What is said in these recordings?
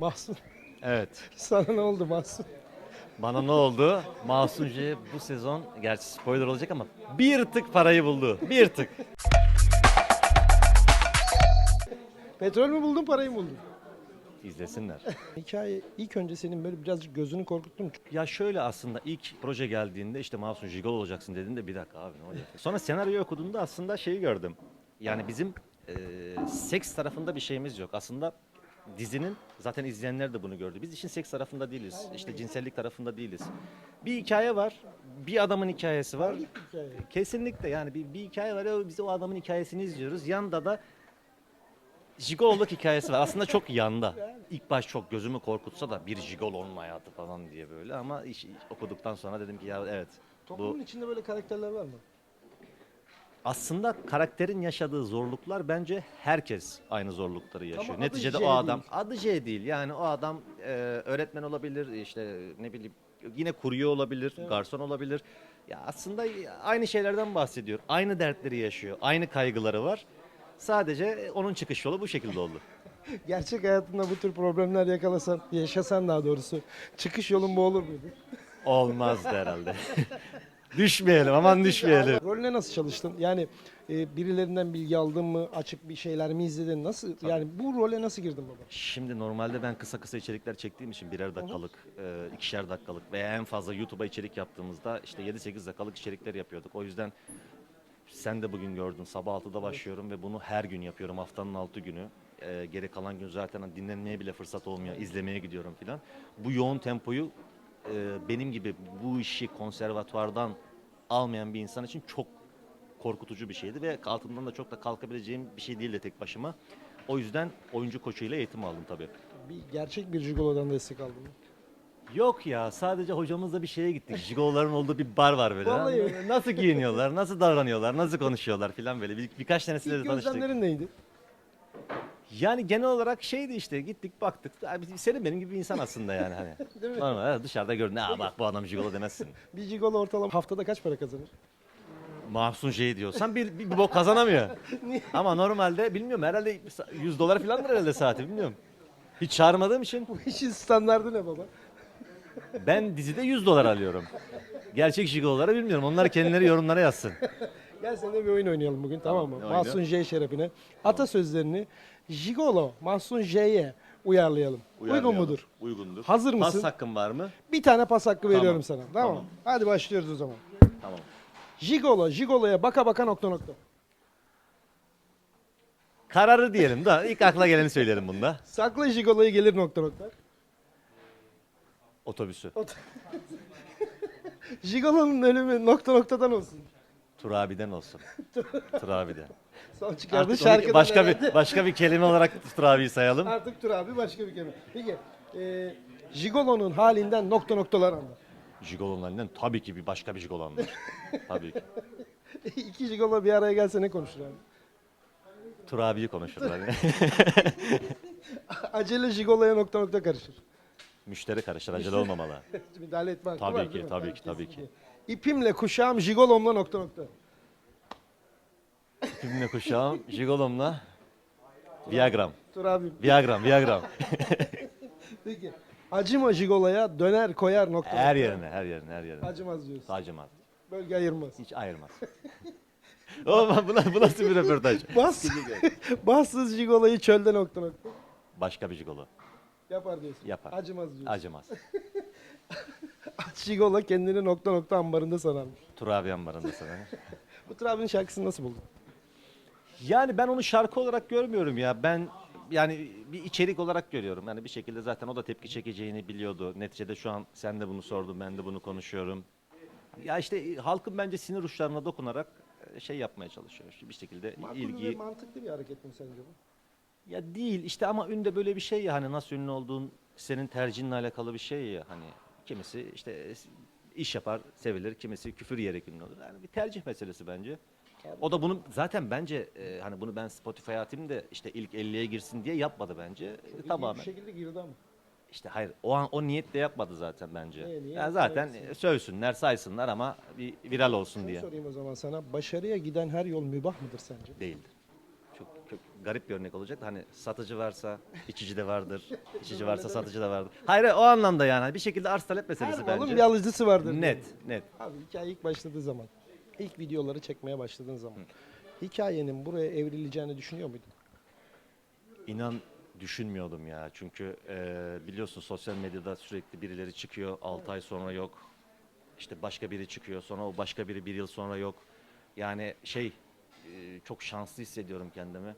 Mahsun. Evet. Sana ne oldu Mahsun? Bana ne oldu? Masum J bu sezon gerçi spoiler olacak ama bir tık parayı buldu. Bir tık. Petrol mü buldun parayı mı buldun? İzlesinler. Hikaye ilk önce senin böyle birazcık gözünü korkuttun. Ya şöyle aslında ilk proje geldiğinde işte Masum Jigol olacaksın dediğinde bir dakika abi ne olacak? Sonra senaryoyu okuduğumda aslında şeyi gördüm. Yani bizim e, seks tarafında bir şeyimiz yok. Aslında dizinin zaten izleyenler de bunu gördü. Biz işin seks tarafında değiliz. İşte cinsellik tarafında değiliz. Bir hikaye var. Bir adamın hikayesi var. Kesinlikle yani bir, bir hikaye var ya biz o adamın hikayesini izliyoruz. Yanda da jigololuk hikayesi var. Aslında çok yanda. İlk baş çok gözümü korkutsa da bir jigolonun hayatı falan diye böyle ama iş, okuduktan sonra dedim ki ya evet Toplumun bu içinde böyle karakterler var mı? Aslında karakterin yaşadığı zorluklar bence herkes aynı zorlukları yaşıyor. adı Neticede J o adam değil. adı J değil yani o adam e, öğretmen olabilir işte ne bileyim yine kurye olabilir, garson olabilir. Ya aslında aynı şeylerden bahsediyor. Aynı dertleri yaşıyor. Aynı kaygıları var. Sadece onun çıkış yolu bu şekilde oldu. Gerçek hayatında bu tür problemler yakalasan, yaşasan daha doğrusu çıkış yolun bu olur muydu? Olmazdı herhalde. düşmeyelim aman düşmeyelim. Rolüne nasıl çalıştın? Yani e, birilerinden bilgi aldın mı? Açık bir şeyler mi izledin? Nasıl? Yani bu role nasıl girdin baba? Şimdi normalde ben kısa kısa içerikler çektiğim için birer dakikalık, e, ikişer dakikalık veya en fazla YouTube'a içerik yaptığımızda işte 7-8 dakikalık içerikler yapıyorduk. O yüzden sen de bugün gördün sabah 6'da başlıyorum ve bunu her gün yapıyorum haftanın 6 günü. E, geri kalan gün zaten dinlenmeye bile fırsat olmuyor, izlemeye gidiyorum filan. Bu yoğun tempoyu e, benim gibi bu işi konservatuvardan almayan bir insan için çok korkutucu bir şeydi ve altından da çok da kalkabileceğim bir şey değildi tek başıma. O yüzden oyuncu koçuyla eğitim aldım tabii. Bir gerçek bir jigolodan destek aldın mı? Yok ya sadece hocamızla bir şeye gittik. Jigoloların olduğu bir bar var böyle. Vallahi Ha, Nasıl giyiniyorlar, nasıl davranıyorlar, nasıl konuşuyorlar filan böyle. Bir, birkaç tanesiyle de İlk tanıştık. gözlemlerin neydi? Yani genel olarak şeydi işte gittik baktık. Abi senin benim gibi bir insan aslında yani hani. Değil mi? Normal ha, dışarıda gördün. Ha bak bu adam jigolo demezsin. Bir jigolo ortalama haftada kaç para kazanır? Mahsun şey diyorsan bir, bir, bir bok kazanamıyor. Ama normalde bilmiyorum herhalde 100 dolar filandır herhalde saati bilmiyorum. Hiç çağırmadığım için Bu işin standardı ne baba? ben dizide 100 dolar alıyorum. Gerçek jigoloları bilmiyorum. Onlar kendileri yorumlara yazsın. Gel seninle bir oyun oynayalım bugün tamam, mı? ne Mahsun J şerefine. Atasözlerini Jigolo Mahsun J'ye uyarlayalım. Uygun mudur? Uygundur. Hazır mısın? Pas hakkın var mı? Bir tane pas hakkı veriyorum sana. Tamam. Tamam. Tamam. Hadi başlıyoruz o zaman. Tamam. Jigolo, Jigolo'ya baka baka nokta nokta. Kararı diyelim da ilk akla geleni söyleyelim bunda. Sakla Jigolo'yu gelir nokta nokta. Otobüsü. Jigolo'nun ölümü nokta noktadan olsun. Turabiden olsun. Turabiden. Son çıkardığı Artık onu şarkıdan başka herhalde. bir başka bir kelime olarak Turabi'yi sayalım. Artık Tur abi başka bir kelime. Peki. E, Jigolo'nun halinden nokta noktalar anlar. Jigolo'nun elinden tabii ki bir başka bir jigolo var. tabii ki. İki Jigolo bir araya gelse ne konuşur abi? Turabi'yi konuşurlar. Acele Jigolo'ya nokta nokta karışır. Müşteri karışır acele olmamalı. Müdahale etme hakkı Tabii var ki, değil mi? tabii ki, tabii ki. İpimle kuşağım Jigolo'mla nokta nokta. Kimle kuşağım? Jigolom'la Viagram. Tur abi. Viagram, Viagram. Peki. Acıma Jigolo'ya döner koyar nokta her nokta. yerine, her yerine, her yerine. Acımaz diyorsun. Acımaz. Bölge ayırmaz. Hiç ayırmaz. Oğlum bu, bu nasıl bir röportaj? Bas. Bassız Jigolo'yu çölde nokta nokta. Başka bir jigolo. Yapar diyorsun. Yapar. Acımaz diyorsun. Acımaz. Aç Jigolo kendini nokta nokta ambarında sanarmış. Turabi ambarında sana. Bu Tur abinin şarkısını nasıl buldun? Yani ben onu şarkı olarak görmüyorum ya. Ben yani bir içerik olarak görüyorum. Yani bir şekilde zaten o da tepki çekeceğini biliyordu. Neticede şu an sen de bunu sordun, ben de bunu konuşuyorum. Ya işte e, halkın bence sinir uçlarına dokunarak e, şey yapmaya çalışıyor. Bir şekilde Makul ve ilgi mantıklı bir hareket mi sence bu? ya değil işte ama ünde böyle bir şey ya hani nasıl ünlü olduğun senin tercihinle alakalı bir şey ya hani kimisi işte iş yapar, sevilir, kimisi küfür yiyerek ünlü olur. Yani bir tercih meselesi bence. O da bunu zaten bence e, hani bunu ben Spotify'a atayım da işte ilk 50'ye girsin diye yapmadı bence. İlginç Tamamen. Bir şekilde girdi ama. İşte hayır o an o niyetle yapmadı zaten bence. Ne, yani zaten neyse. sövsünler, saysınlar ama bir viral olsun Şunu diye. sorayım o zaman sana. Başarıya giden her yol mübah mıdır sence? Değildir. Garip bir örnek olacak. da Hani satıcı varsa içici de vardır. içici varsa satıcı da vardır. Hayır o anlamda yani. Hani Bir şekilde arz talep meselesi Her bence. malın bir alıcısı vardır. Net, net. Abi hikaye ilk başladığı zaman, ilk videoları çekmeye başladığın zaman hikayenin buraya evrileceğini düşünüyor muydun? İnan düşünmüyordum ya. Çünkü e, biliyorsun sosyal medyada sürekli birileri çıkıyor. 6 ay sonra yok. İşte başka biri çıkıyor. Sonra o başka biri bir yıl sonra yok. Yani şey e, çok şanslı hissediyorum kendimi.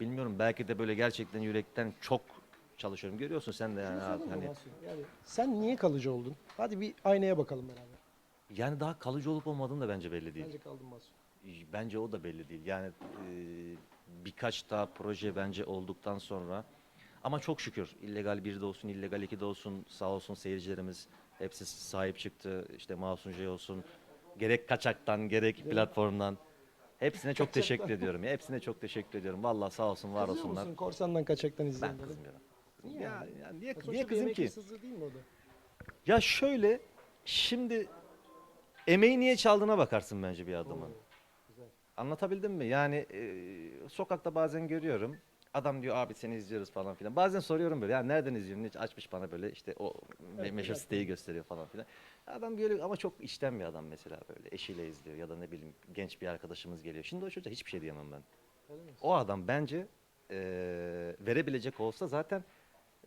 Bilmiyorum belki de böyle gerçekten yürekten çok çalışıyorum. Görüyorsun sen de yani. Abi, hani? Yani sen niye kalıcı oldun? Hadi bir aynaya bakalım beraber. yani daha kalıcı olup olmadığım da bence belli değil. Bence kaldın Mahsun. Bence o da belli değil. Yani e, birkaç daha proje bence olduktan sonra ama çok şükür illegal 1'de olsun, illegal 2'de olsun sağ olsun seyircilerimiz hepsi sahip çıktı. İşte Masum J olsun. Gerek kaçaktan gerek platformdan. Hepsine çok teşekkür ediyorum. Ya. Hepsine çok teşekkür ediyorum. Vallahi sağ olsun, var Kızıyor olsunlar. musun korsandan kaçaktan Ben izleyenlere? kızmıyorum. Niye Ya, ya niye, Sonuçta niye bir kızım ki? hırsızlığı değil mi o da? Ya şöyle şimdi emeği niye çaldığına bakarsın bence bir adamın. Anlatabildim mi? Yani e, sokakta bazen görüyorum. Adam diyor abi seni izliyoruz falan filan. Bazen soruyorum böyle ya nereden izliyorsun? Hiç açmış bana böyle işte o me- meşhur siteyi gösteriyor falan filan. Adam böyle ama çok içten bir adam mesela böyle eşiyle izliyor ya da ne bileyim genç bir arkadaşımız geliyor. Şimdi o çocuğa hiçbir şey diyemem ben. Öyle mi? O adam bence e, verebilecek olsa zaten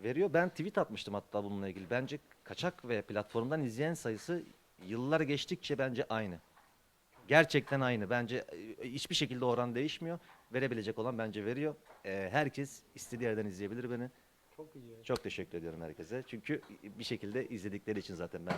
veriyor. Ben tweet atmıştım hatta bununla ilgili. Bence kaçak ve platformdan izleyen sayısı yıllar geçtikçe bence aynı. Gerçekten aynı. Bence e, hiçbir şekilde oran değişmiyor. Verebilecek olan bence veriyor. E, herkes istediği yerden izleyebilir beni. Çok iyi. Çok teşekkür ediyorum herkese. Çünkü bir şekilde izledikleri için zaten ben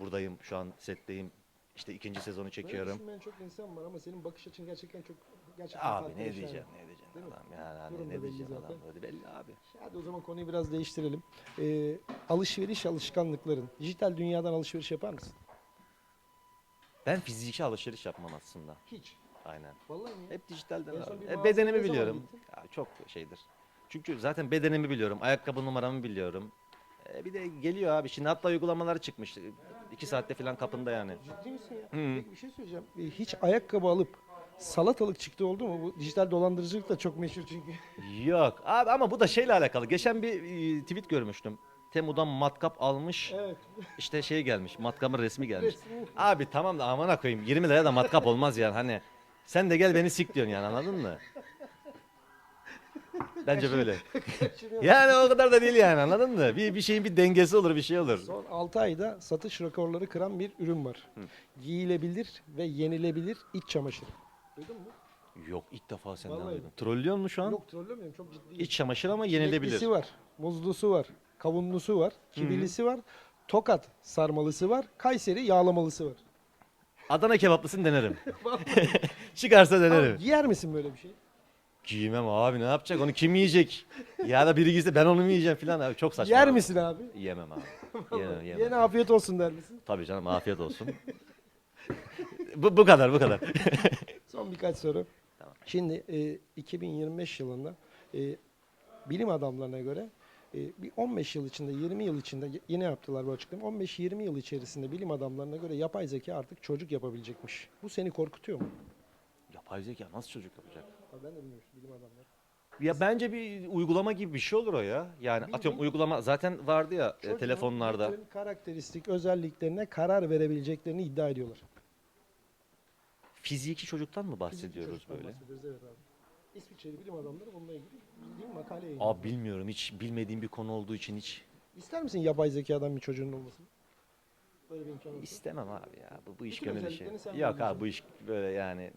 buradayım. Şu an setteyim. İşte ikinci sezonu Böyle çekiyorum. düşünmeyen çok insan var ama senin bakış açın gerçekten çok gerçekten Abi farklı ne şey. diyeceğim ne diyeceğim Değil mi? adam yani hani Durum da ne belli diyeceğim zaten. adam böyle belli abi. Hadi o zaman konuyu biraz değiştirelim. Ee, alışveriş alışkanlıkların. Dijital dünyadan alışveriş yapar mısın? Ben fiziki alışveriş yapmam aslında. Hiç. Aynen. Vallahi mi? Hep dijitalden En son abi. bir E, mağazaya bedenimi zaman biliyorum. gittin? Ya, çok şeydir. Çünkü zaten bedenimi biliyorum. Ayakkabı numaramı biliyorum. E, bir de geliyor abi. Şimdi hatta uygulamalar çıkmış. İki saatte falan kapında yani. Ciddi misin ya? Peki bir şey söyleyeceğim. Ee, hiç ayakkabı alıp salatalık çıktı oldu mu? Bu dijital dolandırıcılık da çok meşhur çünkü. Yok. Abi ama bu da şeyle alakalı. Geçen bir e, tweet görmüştüm. Temu'dan matkap almış. evet. İşte şey gelmiş. Matkapın resmi gelmiş. Resmi. Abi tamam da amına koyayım 20 liraya da matkap olmaz yani hani. Sen de gel beni sik diyorsun yani anladın mı? Bence böyle. Yani o kadar da değil yani anladın mı? Bir, bir şeyin bir dengesi olur bir şey olur. Son 6 ayda satış rekorları kıran bir ürün var. Giyilebilir ve yenilebilir iç çamaşırı. Duydun mu? Yok ilk defa senden Vallahi. duydum. Trollüyor mu şu an? Yok trollemiyorum çok ciddi. İç çamaşır ama yenilebilir. Çileklisi var, muzlusu var, kavunlusu var, kibilisi var, tokat sarmalısı var, Kayseri yağlamalısı var. Adana kebaplısını denerim. Çıkarsa denerim. Abi, giyer misin böyle bir şey? Giymem abi ne yapacak onu kim yiyecek? ya da biri giyse ben onu mu yiyeceğim falan abi çok saçma. Yer abi. misin abi? Yemem abi. Yemem, yemem. Yine afiyet olsun der misin? Tabii canım afiyet olsun. bu, bu kadar bu kadar. Son birkaç soru. Tamam. Şimdi e, 2025 yılında e, bilim adamlarına göre e, bir 15 yıl içinde, 20 yıl içinde yine yaptılar bu açıklamayı. 15-20 yıl içerisinde bilim adamlarına göre yapay zeka artık çocuk yapabilecekmiş. Bu seni korkutuyor mu? Yapay zeka nasıl çocuk yapacak? Ha, ben de bilmiyorum bilim adamları. Ya bence bir uygulama gibi bir şey olur o ya. Yani Bildiğin- atıyorum uygulama zaten vardı ya e, Çocuğun telefonlarda. bütün karakteristik özelliklerine karar verebileceklerini iddia ediyorlar. Fiziki çocuktan mı Fiziki bahsediyoruz çocuktan böyle? bahsediyoruz, evet abi. İsviçreli bilim adamları bununla ilgili bildiğim makale yayınladı. Abi bilmiyorum hiç bilmediğim bir konu olduğu için hiç İster misin yapay zekadan bir çocuğun olmasını? Böyle bir imkan olsa. istemem abi ya. Bu, bu iş Bütün gönül işi. özelliklerini sen Yok abi bu iş böyle yani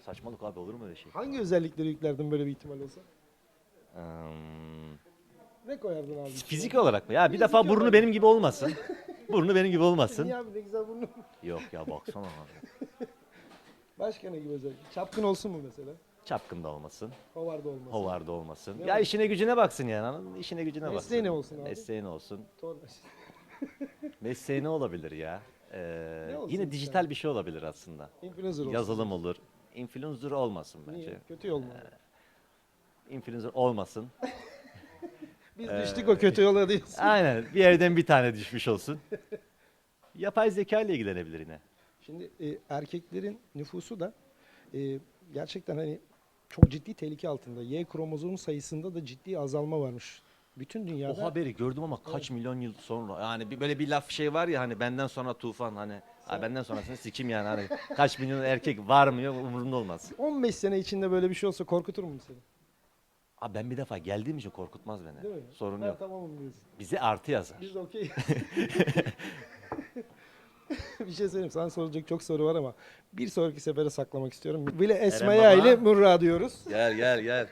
saçmalık abi olur mu öyle şey? Hangi özellikleri yüklerdin böyle bir ihtimal olsa? Hmm, Ne koyardın abi? fizik olarak mı? Ya bir defa burnu benim gibi olmasın. burnu benim gibi olmasın. Niye abi ne güzel burnu. Yok ya baksana abi. Başka ne gibi özellik? Çapkın olsun mu mesela? Çapkın da olmasın. Hovarda olmasın. Hovarda olmasın. Ya olsun? işine gücüne baksın yani anladın mı? İşine gücüne baksın. Mesleği ne olsun abi? Mesleği ne olsun? Tor- Mesleği ne olabilir ya? Ee, Ne olsun yine dijital bir şey olabilir aslında. Influencer olsun. Yazılım olur. Influencer olmasın bence. Niye? Kötü yol mu? Influencer olmasın. Biz Ee, düştük o kötü yola diyorsun. Aynen. Bir yerden bir tane düşmüş olsun. Yapay zeka ile ilgilenebilir yine. Şimdi e, erkeklerin nüfusu da e, gerçekten hani çok ciddi tehlike altında. Y kromozomu sayısında da ciddi azalma varmış. Bütün O dünyada haberi gördüm ama kaç milyon yıl sonra. Yani bir, böyle bir laf şey var ya hani benden sonra tufan hani. Ha, benden sonrasını sikim yani hani kaç milyon erkek var mı yok umurumda olmaz. 15 sene içinde böyle bir şey olsa korkutur mu seni? Abi ben bir defa geldiğim için korkutmaz beni. Değil mi? Sorun Ha, yok. Tamamım diyorsun. Bize artı yazar. Biz okey. bir şey söyleyeyim sana soracak çok soru var ama bir sonraki sefere saklamak istiyorum. Bile Esmaya baba. ile Murra diyoruz. Gel gel gel.